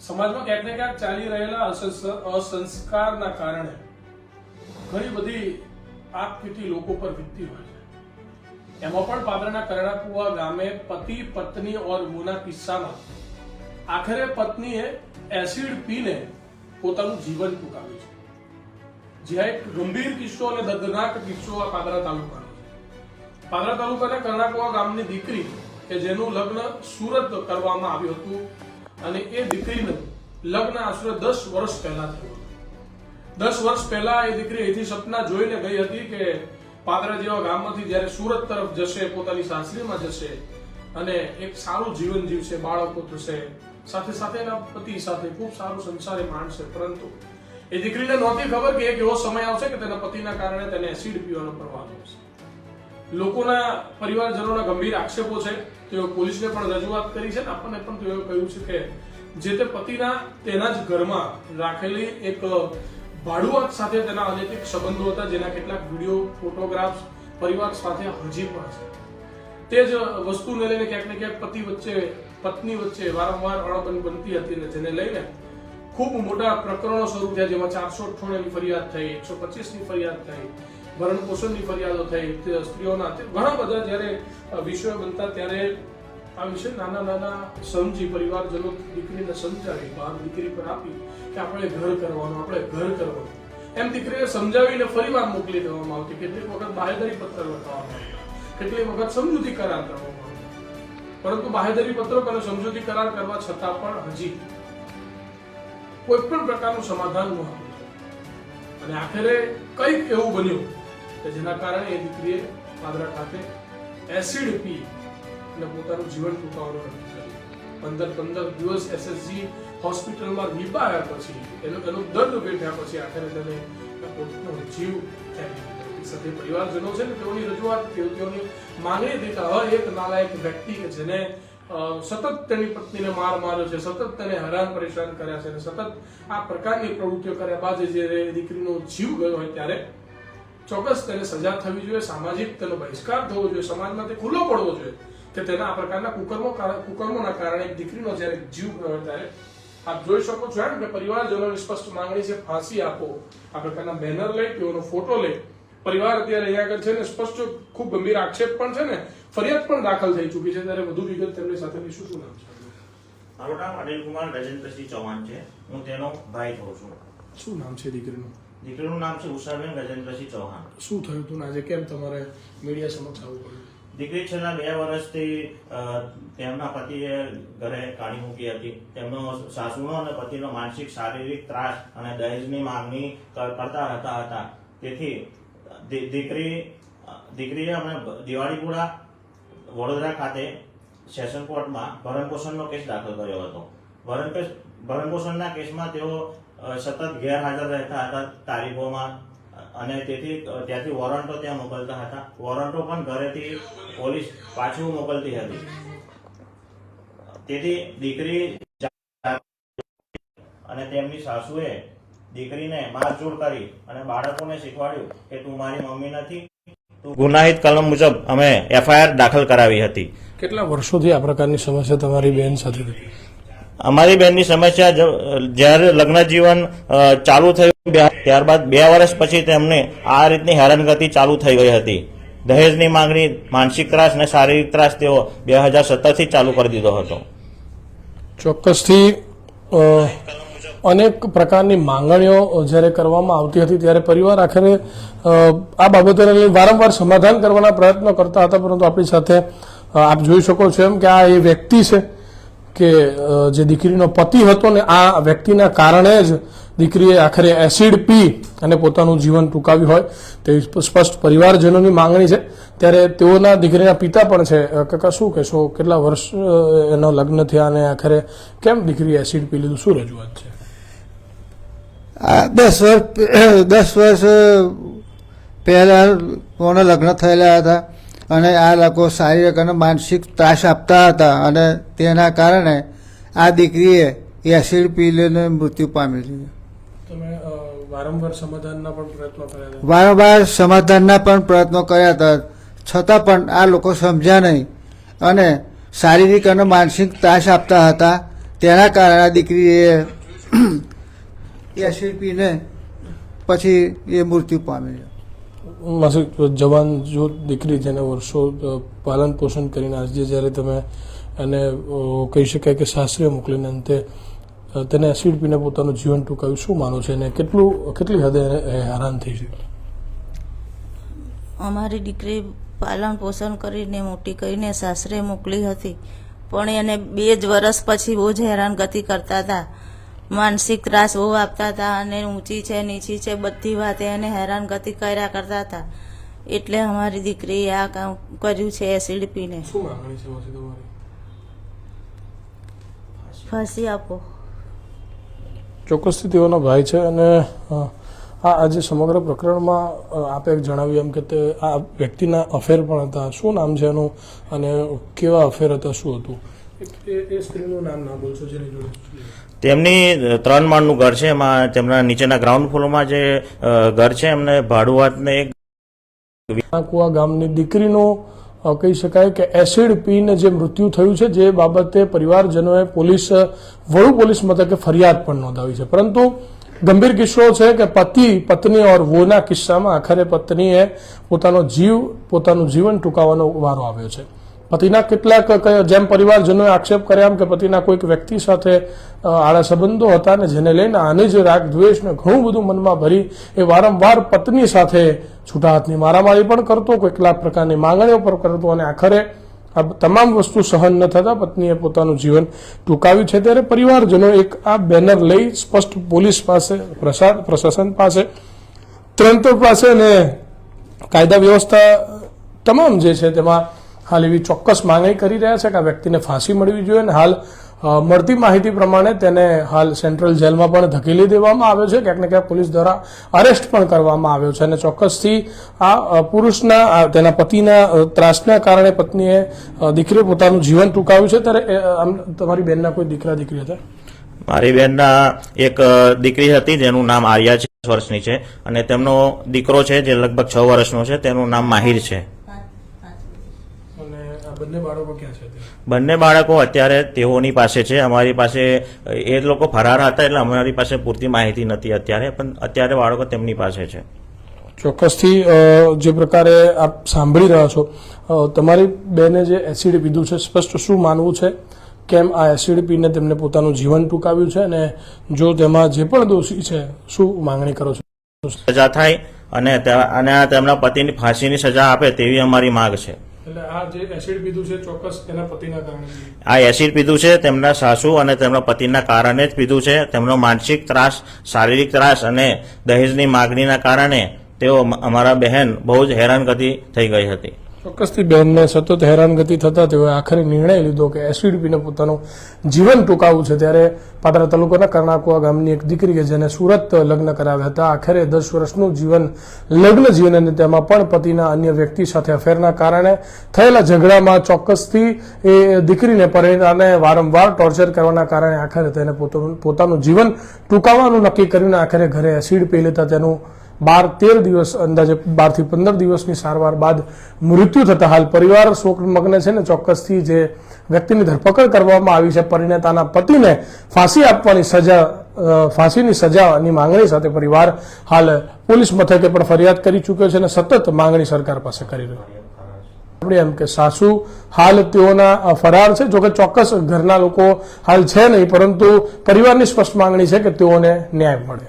સમાજમાં ક્યાંક ને ક્યાંક ચાલી રહેલા અસંસ્કારના કારણે ઘણી બધી આપકીટી લોકો પર વીતતી હોય છે. એમાં પણ પાદરાના કરણાકુવા ગામે પતિ, પત્ની ઓર મુના કિસ્સામાં આખરે પત્નીએ એસિડ પીને પોતાનું જીવન ટૂંકાવ્યું છે. જ્યાં એક ગંભીર કિસ્સો અને દર્દનાક કિસ્સો આ પાદરા તાલુકાનો છે. પાદરા તાલુકાના કરણાકુવા ગામની દીકરી કે જેનું લગ્ન સુરત કરવામાં આવ્યું હતું અને એ દીકરીનું લગ્ન આશરે દસ વર્ષ પહેલા થયું દસ વર્ષ પહેલા એ દીકરી અહીંથી સપના જોઈને ગઈ હતી કે પાદરા જેવા ગામમાંથી જ્યારે સુરત તરફ જશે, પોતાની સાસરીમાં જશે અને એક સારું જીવન જીવશે, બાળકો થશે. સાથે સાથે એના પતિ સાથે ખૂબ સારું સંસારે માણશે પરંતુ એ દીકરીને નહોતી ખબર કે એક એવો સમય આવશે કે તેના પતિના કારણે તેને એસિડ પીવાનો પ્રવાહ આવશે લોકોના પરિવારજનોના ગંભીર આક્ષેપો છે. તેઓ પોલીસને પણ રજૂઆત કરી છે ને આપણને પણ તેઓએ કહ્યું છે કે જે તે પતિના તેના જ ઘરમાં રાખેલી એક ભાડુઆત સાથે તેના અનૈતિક સંબંધો હતા, જેના કેટલાક વીડિયો, ફોટોગ્રાફ્સ, પરિવાર સાથે હજી પણ છે. તે જ વસ્તુને લઈને ક્યાંક ને ક્યાંક પતિ વચ્ચે, પત્ની વચ્ચે વારંવાર અણબન બનતી હતી ને જેને લઈને ખૂબ મોટા પ્રકરણો શરૂ થયા, જેમાં ચારસો અઠ્ઠાણુંની ફરિયાદ થઈ, એકસો પચીસની ફરિયાદ થઈ ભરણ પોષણની ફરિયાદો થઈ સ્ત્રીઓના ઘણા બધા જ્યારે વિષયો બનતા ત્યારે આ વિશે નાના નાના સમજી પરિવારજનો દીકરીને સમજાવી, બહાર દીકરી પર આપી કે આપણે ઘર કરવાનું, આપણે ઘર કરવાનું. એમ દીકરીને સમજાવીને ફરીવાર મોકલી દેવામાં આવતી, કેટલીક વખત બાહેધરી પત્ર લખવામાં આવતા કેટલીક વખત સમજૂતી કરાર કરવામાં આવતા પરંતુ બાહેધરી પત્રક અને સમજૂતી કરાર કરવા છતાં પણ હજી કોઈ પણ પ્રકારનું સમાધાન ન હતું. અને આખરે કંઈક એવું બન્યું કે જેના કારણે એ દીકરીએ પાદરા ખાતે એસિડ પી અને પોતાનું જીવન ટૂંકાવવાનું નક્કી કર્યું પંદર પંદર દિવસ એસએસજી હોસ્પિટલમાં નીપાયા પછી, એનો એનો દર્દ વેઠ્યા પછી આખરે તેને પોતાનો જીવ. સાથે પરિવારજનો છે ને, તેઓની રજૂઆત તેઓ તેઓની માંગણી હતી કે હવે એક નાલાયક વ્યક્તિ કે જેને સતત તેની પત્નીને માર માર્યો છે, સતત તેને હેરાન પરેશાન કર્યા છે અને સતત આ પ્રકારની પ્રવૃત્તિઓ કર્યા બાદ જ્યારે દીકરીનો જીવ ગયો હોય ત્યારે ચોક્કસ તેને સજા થવી જોઈએ, સામાજિક તેનો બહિષ્કાર થવો જોઈએ, સમાજમાં તે ખુલ્લો પડવો જોઈએ કે તેના આ પ્રકારના કુકર્મો કાર- કુકર્મોના કારણે એક દીકરીનો જ્યારે જીવ ગયો ત્યારે આપ જોઈ શકો છો એમ કે પરિવારજનોની સ્પષ્ટ માંગણી છે ફાંસી આપો. આ પ્રકારના બેનર લઈ તેઓનો ફોટો લઈ પરિવાર અત્યારે અહીંયા આગળ છે ને સ્પષ્ટ ખૂબ ગંભીર આક્ષેપ પણ છે ને ફરિયાદ પણ દાખલ થઈ ચૂકી છે. ત્યારે વધુ વિગત તેમની સાથે શું શું નામ છે? મારું નામ અનિલ કુમાર ગજેન્દ્રસિંહ ચૌહાણ છે. હું તેનો ભાઈ થઉં છું. શું નામ છે દીકરીનું? દીકરીનું નામ છે ઉષાબેન ગજેન્દ્રસિંહ ચૌહાણ. શું થયું હતું ને? આજે કેમ તમારે મીડિયા સમક્ષ આવવું પડ્યું દીકરી છેલ્લા બે વર્ષથી તેમના પતિએ ઘરે કાઢી મૂકી હતી. તેમનો સાસુનો અને પતિનો માનસિક શારીરિક ત્રાસ અને દહેજની માંગણી કર- કરતા હતા હતા. તેથી દીકરી, દીકરીએ અમે દિવાળીપુરા, વડોદરા ખાતે સેશન કોર્ટમાં ભરણપોષણનો કેસ દાખલ કર્યો હતો. ભરણ ભરણપોષણના કેસમાં તેઓ સતત ગેરહાજર રહેતા હતા તારીખોમાં. અને તેથી ત્યાંથી વોરંટો ત્યાં મોકલતા હતા. વોરંટો પણ ઘરેથી પોલીસ પાછું મોકલતી હતી. તેથી દીકરી અને તેમની સાસુએ દીકરીને મારઝૂડ કરી અને બાળકોને શીખવાડ્યું કે તું મારી મમ્મી નથી ગુનાહિત કલમ મુજબ અમે એફઆઈઆર દાખલ કરાવી હતી. કેટલા વર્ષોથી આ પ્રકારની સમસ્યા તમારી બેન સાથે હતી અમારી બેનની સમસ્યા જ્યારે લગ્ન જીવન ચાલુ થયું ત્યારબાદ બે વર્ષ પછી તેમને આ રીતની હેરાનગતિ ચાલુ થઈ ગઈ હતી. દહેજની માંગણી, માનસિક ત્રાસ અને શારીરિક ત્રાસ તેઓ બે હજાર સત્તરથી ચાલુ કરી દીધો હતો. ચોક્કસથી અનેક પ્રકારની માંગણીઓ જ્યારે કરવામાં આવતી હતી ત્યારે પરિવાર આખરે આ બાબતોને વારંવાર સમાધાન કરવાના પ્રયત્નો કરતા હતા, પરંતુ આપણી સાથે આપ જોઈ શકો છો એમ કે આ એ વ્યક્તિ છે કે જે દીકરીનો પતિ હતો ને, આ વ્યક્તિના કારણે જ દીકરીએ આખરે એસિડ પી અને પોતાનું જીવન ટૂંકાવ્યું હોય તેવી સ્પષ્ટ પરિવારજનોની માંગણી છે. ત્યારે તેઓના દીકરીના પિતા પણ છે. કાકા, શું કહેશો? કેટલા વર્ષ એનો લગ્ન થયા અને આખરે કેમ દીકરી એસિડ પી લીધું? શું રજૂઆત છે? દસ વર્ષ દસ વર્ષ પહેલાં કોને લગ્ન થયેલા હતા? અને આ લોકો શારીરિક અને માનસિક ત્રાસ આપતા હતા અને તેના કારણે આ દીકરીએ એસિડ પી લઈને મૃત્યુ પામી લીધું. વારંવાર સમાધાનના પણ પ્રયત્નો કર્યા હતા? વારંવાર સમાધાનના પણ પ્રયત્નો કર્યા હતા. છતાં પણ આ લોકો સમજ્યા નહીં અને શારીરિક અને માનસિક ત્રાસ આપતા હતા. તેના કારણે આ દીકરીએ એસિડ પીને પછી એ મૃત્યુ પામી છે માસિક જવાન જો દીકરી જેને વર્ષો પાલન પોષણ કરીને આજે જ્યારે તમે એને કહી શકાય કે સાસરે મોકલીને અંતે તેને એસિડ પીને પોતાનું જીવન ટૂંકાવ્યું. શું માનો છે અને કેટલું, કેટલી હદે હેરાન થઈ છે? અમારી દીકરી પાલન પોષણ કરીને, મોટી કરીને સાસરે મોકલી હતી. પણ એને બે જ વર્ષ પછી બહુ જ હેરાનગતિ કરતા હતા. માનસિક ત્રાસ બહુ આપતા હતા અને ઊંચી છે નીચી છે બધી વાતે એને હેરાનગતિ કર્યા કરતા હતા. એટલે અમારી દીકરીએ આ કામ કર્યું છે એસિડ પીને. શું માંગણી છે ફાંસી આપો. ચોક્કસથી તેઓનો ભાઈ છે અને હા આ આજે સમગ્ર પ્રકરણમાં આપે એક જણાવ્યું એમ કે તે આ વ્યક્તિના અફેર પણ હતા. શું નામ છે એનું અને કેવા અફેર હતા શું હતું? એ સ્ત્રીનું નામ ના બોલશો જેની જોડે? તેમની ત્રણ માળનું ઘર છે. એમાં તેમના નીચેના ગ્રાઉન્ડ ફ્લોરમાં જે ઘર છે, એમને ભાડુઆતને એક કુવા ગામની દીકરીનો કહી શકાય કે એસિડ પીને જે મૃત્યુ થયું છે, જે બાબતે પરિવારજનોએ પોલીસ વડુ પોલીસ મથકે ફરિયાદ પણ નોંધાવી છે. પરંતુ ગંભીર કિસ્સો છે કે પતિ, પત્ની ઓર વોના કિસ્સામાં આખરે પત્નીએ પોતાનો જીવ, પોતાનું જીવન ટૂંકાવવાનો વારો આવ્યો છે. પતિના કેટલાક જેમ પરિવારજનોએ આક્ષેપ કર્યા કે પતિના કોઈક વ્યક્તિ સાથે આડા સંબંધો હતા ને જેને લઈને આને જે રાગ દ્વેષને ઘણું બધું મનમાં ભરી એ વારંવાર પત્ની સાથે છૂટા હાથની મારામારી પણ કરતો કેટલાક પ્રકારની માંગણીઓ પણ કરતો અને આખરે આ તમામ વસ્તુ સહન ન થતા પત્નીએ પોતાનું જીવન ટૂંકાવ્યું છે. ત્યારે પરિવારજનો એક આ બેનર લઈ સ્પષ્ટ પોલીસ પાસે પ્રશા- પ્રશાસન પાસે, તંત્ર પાસે અને કાયદા વ્યવસ્થા તમામ જે છે તેમાં હાલ એવી ચોક્કસ માંગણી કરી રહ્યા છે કે આ વ્યક્તિને ફાંસી મળવી જોઈએ અને હાલ મળતી માહિતી પ્રમાણે તેને હાલ સેન્ટ્રલ જેલમાં પણ ધકેલી દેવામાં આવ્યો છે. ક્યાંક ને ક્યાંક પોલીસ દ્વારા અરેસ્ટ પણ કરવામાં આવ્યો છે અને ચોક્કસથી આ પુરુષના તેના પતિના ત્રાસના કારણે પત્નીએ દીકરીએ પોતાનું જીવન ટૂંકાવ્યું છે. ત્યારે આમ, તમારી બેનના કોઈ દીકરા, દીકરી હતા? મારી બહેનના એક દીકરી હતી, જેનું નામ આર્યા છે વર્ષની છે. અને તેમનો દીકરો છે, જે લગભગ છ વર્ષનો છે, તેનું નામ માહિર છે. બંને બાળકો ક્યાં છે અત્યારે? બંને બાળકો અત્યારે તેઓની પાસે છે. અમારી પાસે એ લોકો ફરાર હતા એટલે અમારી પાસે પૂરતી માહિતી નથી અત્યારે પણ અત્યારે બાળકો તેમની પાસે છે. ચોક્કસથી જે પ્રકારે આપ સાંભળી રહ્યા છો તમારી બેને જે એસિડ પીધું છે સ્પષ્ટ શું માનવું છે? કેમ આ એસિડ પીને તેમને પોતાનું જીવન ટૂંકાવ્યું છે? અને જો તેમાં જે પણ દોષી છે શું માંગણી કરો છો? સજા થાય અને અને આ તેમના પતિની ફાંસીની સજા આપે તેવી અમારી માંગ છે. આ એસિડ પીધું છે આ એસિડ પીધું છે તેમના સાસુ અને તેમના પતિના કારણે જ પીધું છે. તેમનો માનસિક ત્રાસ, શારીરિક ત્રાસ અને દહેજની માગણીના કારણે તેઓ અમારા બહેન બહુ જ હેરાનગતિ થઈ ગઈ હતી. ચોક્કસથી બહેનને સતત હેરાનગતિ થતા તેઓએ આખરે નિર્ણય લીધો કે એસિડ પીને પોતાનું જીવન ટૂંકાવવું છે. ત્યારે પાદરા તાલુકાના કર્ણાકુવા ગામની એક દીકરી કે જેને સુરત લગ્ન કરાવ્યા હતા, આખરે દસ વર્ષનું જીવન લગ્ન જીવન અને તેમાં પણ પતિના અન્ય વ્યક્તિ સાથે અફેરના કારણે થયેલા ઝઘડામાં ચોક્કસથી એ દીકરીને પરિણામે વારંવાર ટોર્ચર કરવાના કારણે આખરે તેને પોતાનું જીવન ટૂંકાવવાનું નક્કી કરીને આખરે ઘરે એસિડ પી લેતા તેનું બાર તેર દિવસ અંદાજે બારથી પંદર દિવસની સારવાર બાદ મૃત્યુ થતા હાલ પરિવાર શોકમગ્ન છે ને ચોક્કસથી જે વ્યક્તિની ધરપકડ કરવામાં આવી છે, પરિણેતાના પતિને ફાંસી આપવાની સજા ફાંસીની સજાની માંગણી સાથે પરિવાર હાલ પોલીસ મથકે પણ ફરિયાદ કરી ચૂક્યો છે અને સતત માંગણી સરકાર પાસે કરી રહ્યો આપણે એમ કે સાસુ હાલ તેઓના ફરાર છે, જોકે ચોક્કસ ઘરના લોકો હાલ છે નહીં, પરંતુ પરિવારની સ્પષ્ટ માંગણી છે કે તેઓને ન્યાય મળે.